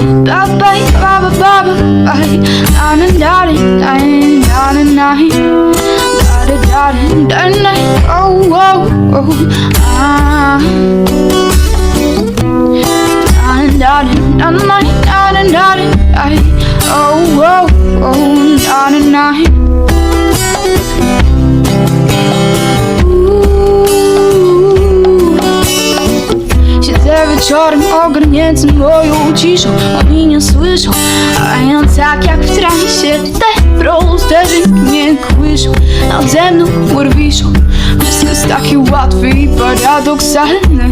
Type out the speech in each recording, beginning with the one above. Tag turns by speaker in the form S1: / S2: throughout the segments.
S1: bye bye bye bye bye bye bye down oh oh oh ah. Wieczorem ogarnięty moją ciszą Oni nie słyszą, a ja tak jak w transie Te proste dźwięki mnie kłyszą. Nade mną chmur wiszą Wszystko jest takie łatwe i paradoksalne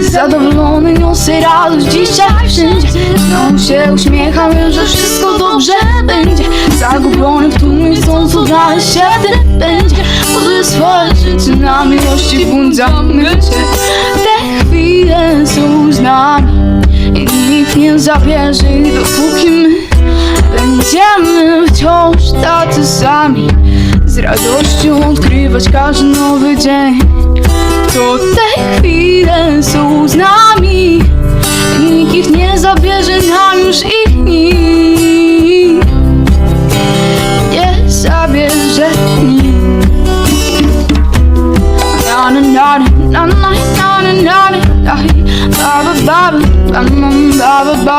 S1: Zadowolony niosę radość dzisiaj wszędzie. Znowu się uśmiecham, wiem, że wszystko dobrze będzie. Zagubiony w tłumie, chcąc odnaleźć się będzie. Buduję swoje życie na miłości fundamencie Te chwile zabierze ich dopóki my Będziemy wciąż tacy sami. Z radością odkrywać każdy nowy dzień. To te chwile są z nami. Nikt ich nie zabierze nam już ba ba ba ba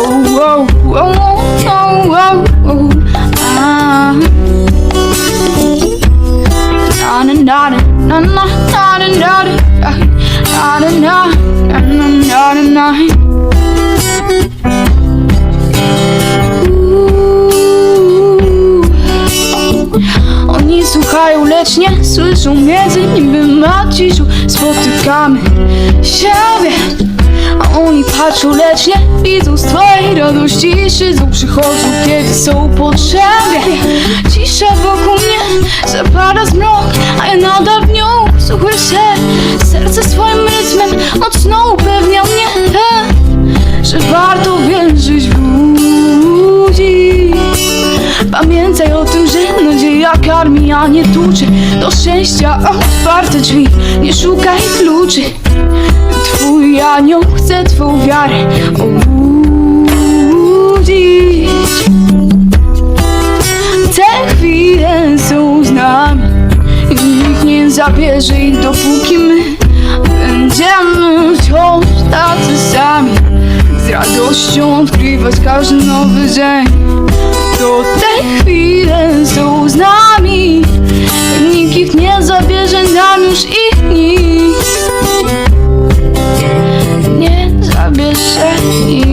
S1: Oh oh oh oh oh oh ah na na na na na na na na na na na na na na Oni słuchają, lecz nie słyszą Między niby maciszą Spotykamy siebie A oni patrzą, lecz nie widzą Z twojej radości szydzą Przychodzą, kiedy są potrzebie. Cisza wokół mnie zapada zmrok A ja nadal w nią słyszę Serce swoim rytmem mocno upewnia mnie Że warto wierzyć w ludzi. Pamiętaj o tym, że nadzieja karmi, a nie tuczy. Do szczęścia otwarte drzwi, nie szukaj kluczy. Twój anioł twą wiarę obudzić. Te chwile są z nami Nikt nie zabierze ich dopóki my Będziemy wciąż tacy sami. Z radością odkrywać każdy nowy dzień. To te chwile są z nami Nikt ich nie zabierze nam już ich nic. you